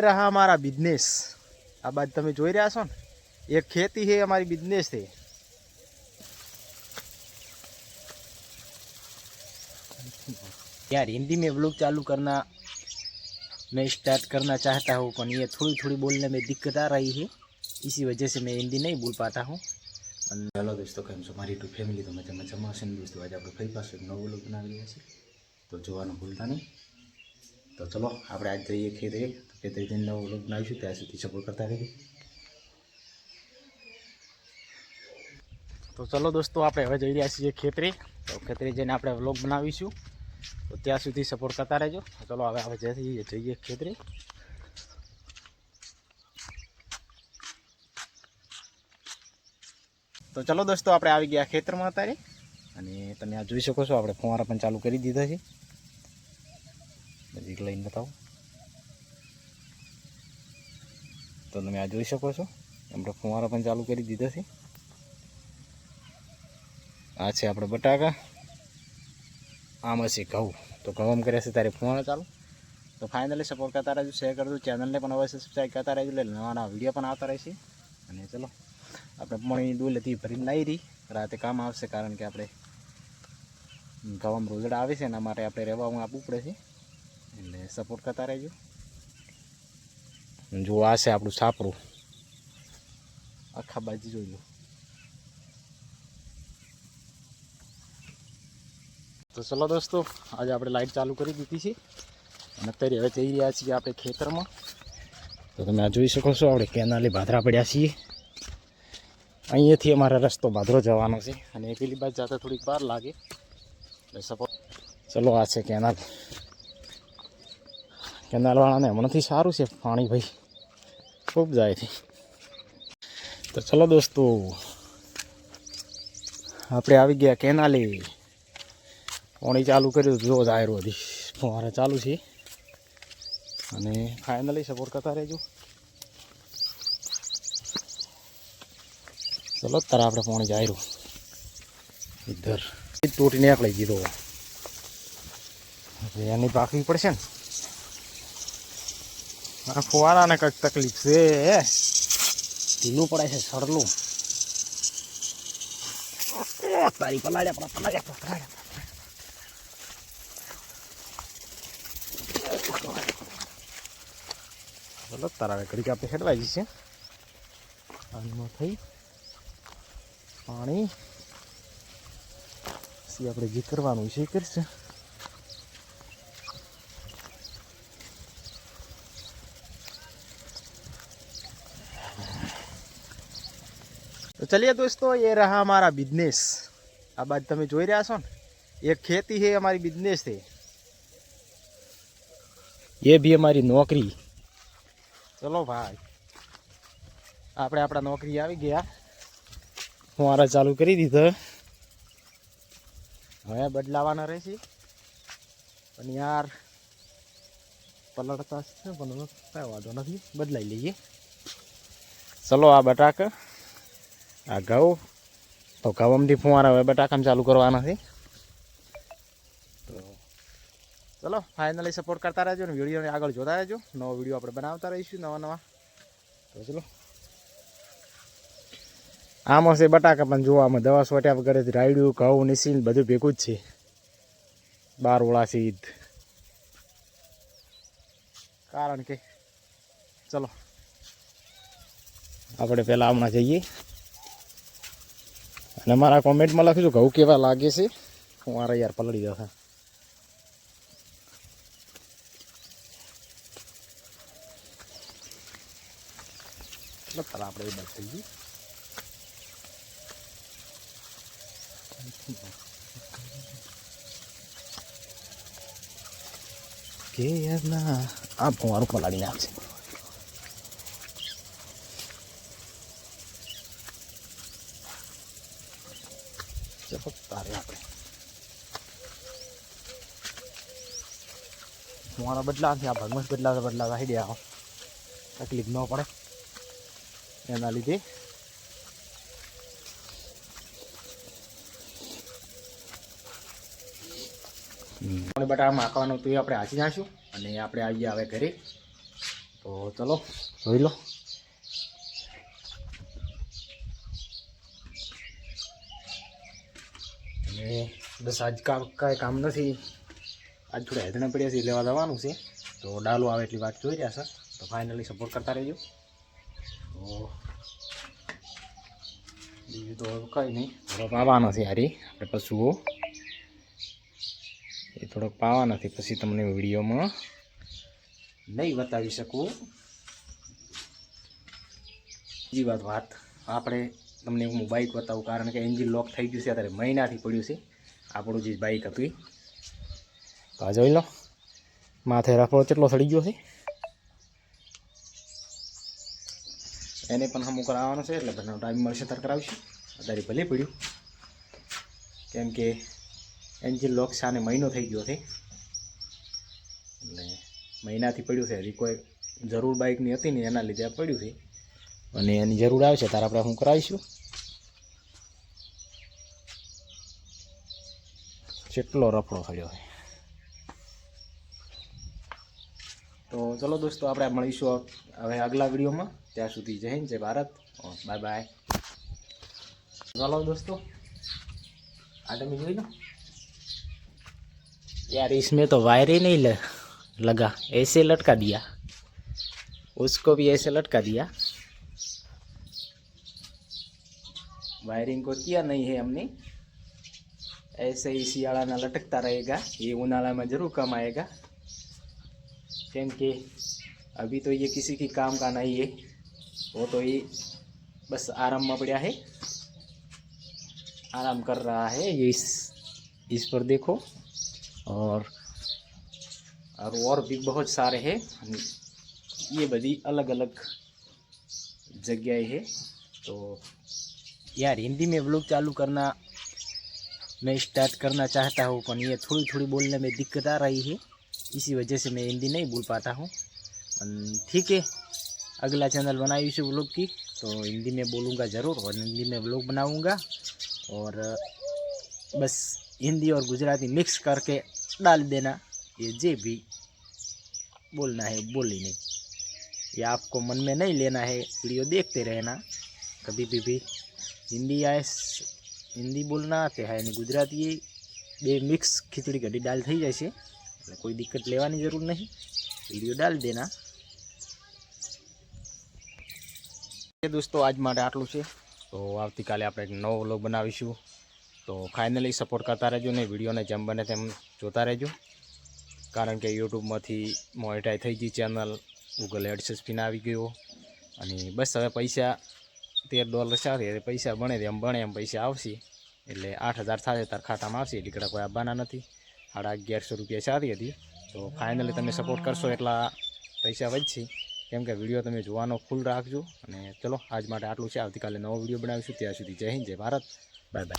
रहा हमारा बिजनेस આ બાદ તમે જોઈ રહ્યા છો ને એક ખેતી है हमारी बिजनेस है यार हिंदी में व्लॉग चालू करना मैं स्टार्ट करना चाहता हूँ पर ये थोड़ी थोड़ी बोलने में दिक्कत आ रही है इसी वजह से मैं हिंदी नहीं बोल पाता हूँ અને હેલો દોસ્તો કેમ છો મારી ટુ ફેમિલી તો મજા મજામાં હશે ને દોસ્તો આજે આપણે ફરી પાછું એક નવો વ્લોગ બનાવી રહ્યા છીએ તો જોવાનું ભૂલતા નહીં તો ચલો આપણે આજ જઈએ ખેતરે તો ખેતરે જઈને નવો વ્લોગ બનાવીશું ત્યાં સુધી સપોર્ટ કરતા રહેજો. તો ચલો દોસ્તો, આપણે હવે જઈ રહ્યા છીએ ખેતરે. તો ખેતરે જઈને આપણે વ્લોગ બનાવીશું. તો ત્યાં સુધી સપોર્ટ કરતા રહેજો. ચલો, હવે આપણે જઈએ જઈએ ખેતરે. તો ચલો દોસ્તો, આપણે આવી ગયા ખેતરમાં અત્યારે. અને તમે આ જોઈ શકો છો, આપણે ફુવારા પણ ચાલુ કરી દીધા છે. નજીક લઈને બતાવો. તો તમે આ જોઈ શકો છો. આપણે ફુવારા પણ ચાલુ કરી દીધા છે. આ છે આપણે બટાકા. આમાં છે ઘઉં. તો ઘઉં કર્યા છે તારે ફુવારા ચાલુ. તો ફાઇનલી સપોર્ટ કરતા રહેજો શેર કરજો ચેનલને પણ અવશ્ય સબસ્ક્રાઈબ કરતા રહેજો. એટલે નવા નવા વીડિયો પણ આવતા રહેશે. અને ચલો, આપણે પણ ડોલ હતી ભરીને લાવી રહી રાતે કામ આવશે કારણ કે આપણે ગવામાં રોજડા આવે છે, એના માટે આપણે રહેવા આપવું પડે છે. એટલે સપોર્ટ કરતા રહેજો. જો આ છે આપણું છાપરું. આખા બાજુ જોઈ લો. તો ચલો દોસ્તો આજે આપણે લાઈટ ચાલુ કરી દીધી છે. અને અત્યારે હવે જઈ રહ્યા છીએ આપણે ખેતરમાં. તો તમે આ જોઈ શકો છો આપણે કેનાલે ભાદરા પડ્યા છીએ. અહીંયાથી અમારે રસ્તો ભાદરો જવાનો છે. અને પેલી બાજુ જતા થોડીક વાર લાગે. એટલે સપોઝ ચલો આ છે કેનાલ. કેનાલવાળાને હમણાંથી સારું છે પાણી ભાઈ. ખૂબ જાય છે. તો ચલો દોસ્તો, આપણે આવી ગયા કેનાલી. પાણી ચાલુ કર્યું, જો જાહેર હતી ફુવારા ચાલુ છે. અને ફાઇનલી સપોર્ટ કરતા રહેજો. ચલો અત્યારે આપણે પાણી રહ્યું ઇધર તૂટીને એક લઈ દીધો એની પાકવી પડશે ને. ફુવારાને કંઈક તકલીફ છે ઢીલું પડે છે સરલું. તારી પલાડ્યા પલા પલાડ્યા પલાડ્યા ચલો તારા ઘડીક આપણે હેડવા જઈશે. પાણીમાં થઈ. પાણી. પછી આપણે જે કરવાનું છે એ કરશે. ચલીએ દોસ્તો, એ રહ્યા અમારા બિઝનેસ આ બાજુ તમે જોઈ રહ્યા છો ને? એ ખેતી છે અમારી બિઝનેસ છે. એ બી અમારી નોકરી. ચલો ભાઈ. આપણે આપણા નોકરી આવી ગયા. હું મારા ચાલુ કરી દીધો. હવે બદલાવાના રહેશે. પણ યાર, પલળતા છે, પણ કઈ વાંધો નથી. બદલાઈ લઈએ. ચલો આ બટાકા. આ ઘઉં તો ઘઉંથી ફુવારા હવે બટાકામાં ચાલુ કરવાના છે. તો ચલો ફાઇનલી સપોર્ટ કરતા રહેજો ને વિડીયોને આગળ જોતા રહેજો. નવો વીડિયો આપણે બનાવતા રહીશું નવા નવા. તો ચલો. આમાં છે બટાકા, પણ જોવા, આમાં દવા સોટ્યા વગર રાયડું, ઘઉં નીસીન બધું ભેગું જ છે. બાર ઓળા સીધ. કારણ કે, ચલો. આપણે પહેલાં હમણાં જઈએ. અને મારા કોમેન્ટમાં લખજો ઘઉં કેવા લાગે છે. હું મારા યાર પલળી જશે એટલે પહેલાં આપણે એ બાદ જઈએ કે ના આ ફુવારું પલાળી નાખશે ચલો તારે આપણે. મારા બદલાશે આ ભગવત બદલાતા બદલાતા હાઈડે આવો તકલીફ ન પડે. એના લીધે બટાકા માખવાનું તો એ આપણે હાંસી નાખશું અને આપણે આવીએ હવે ઘરે. તો ચલો, જોઈ લો. અને બસ આજ કાંઈ કામ નથી. આજ થોડા હેદણા પડ્યા છે લેવા જવાનું છે. તો ડાલો આવે એટલી વાત જોઈ રહ્યા છે. તો ફાઇનલી સપોર્ટ કરતા રહેજો. તો બીજું તો કંઈ નહીં. થોડોક આવવાનો છે હારી. આપણે પશુઓ. એ થોડોક પાવા નથી પછી તમને વિડીયોમાં નહીં બતાવી શકું. બીજી વાત વાત. આપણે તમને હું બાઇક બતાવું, કારણ કે એન્જિન લોક થઈ ગયું છે અત્યારે, મહિનાથી પડ્યું છે. આપણું જે બાઇક હતું એ. તો જોઈ લો, માથે રફળો કેટલો સડી ગયો છે. એને પણ હમું કરાવવાનો છે, એટલે બધાનો ટાઈમ મળશે ત્યારે કરાવીશું. અત્યારે ભલે પડ્યું. કેમ કે એન્જિન લોક સાને મહિનો થઈ ગયો છે. એટલે મહિનાથી પડ્યું છે. હજી કોઈ જરૂર બાઇકની હતી ને એના લીધે પડ્યું છે. અને એની જરૂર આવશે ત્યારે આપણે શું કરાવીશું કેટલો રફડો થયો છે તો ચલો દોસ્તો આપણે મળીશું હવે આગલા વિડીયોમાં ત્યાં સુધી જય હિન્દ જય ભારત બાય બાય चलो दोस्तों आटे में जोई लो यार इसमें तो वायर ही नहीं ल- लगा ऐसे लटका दिया उसको भी ऐसे लटका दिया वायरिंग को किया नहीं है हमने। ऐसे ही सियाड़ा ना लटकता रहेगा, ये उनाला में ज़रूर कम आएगा। क्योंकि अभी तो ये किसी की काम का नहीं है, वो तो ये बस आराम में पड़ा है। आराम कर रहा है, ये इस इस पर देखो। और और और भी बहुत सारे हैं। ये बड़ी अलग अलग जगह है तो यार, हिंदी में व्लॉग चालू करना मैं स्टार्ट करना चाहता हूँ पर ये थोड़ी थोड़ी बोलने में दिक्कत आ रही है। इसी वजह से मैं हिंदी नहीं बोल पाता हूँ। ठीक है। अगला चैनल बनाई इसी व्लॉग की तो हिंदी में बोलूँगा ज़रूर और हिंदी में व्लॉग बनाऊँगा। और, बस हिंदी और गुजराती मिक्स करके डाल देना। ये जे भी बोलना है, बोली नहीं। ये आपको मन में नहीं लेना है, वीडियो देखते रहना। कभी भी भी। હિન્દી આ હિન્દી બોલના તે હા એની ગુજરાતી બે મિક્સ ખીચડી કઢી દાલ થઈ જાય છે. એટલે કોઈ દિક્કત લેવાની જરૂર નહીં. વીડિયો ડાલ દેના. દોસ્તો, આજ માટે આટલું છે. તો આવતીકાલે આપણે એક નવો વ્લોગ બનાવીશું. તો ફાઇનલી સપોર્ટ કરતા રહેજો ને વિડીયોને જેમ બને તેમ જોતા રહેજો. કારણ કે યુટ્યુબમાંથી મોનિટાઈ થઈ ગઈ ચેનલ ગૂગલ એડસેસ ફીન આવી ગયો. અને બસ હવે પૈસા તેર ડોલર સારી એટલે પૈસા બને તેમ બને એમ પૈસા આવશે. એટલે આઠ હજાર થશે, તાર ખાતામાં આવશે, એટલે કોઈ આવવાના નથી. સાડા અગિયારસો રૂપિયા સારી હતી. તો ફાઇનલી તમે સપોર્ટ કરશો એટલા પૈસા વધશે. કેમ કે વીડિયો તમે જોવાનો ફૂલ રાખજો. અને ચલો, આજ માટે આટલું છે. આવતીકાલે નવો વીડિયો બનાવીશું. ત્યાં સુધી જય હિન્દ, જય ભારત. Bye bye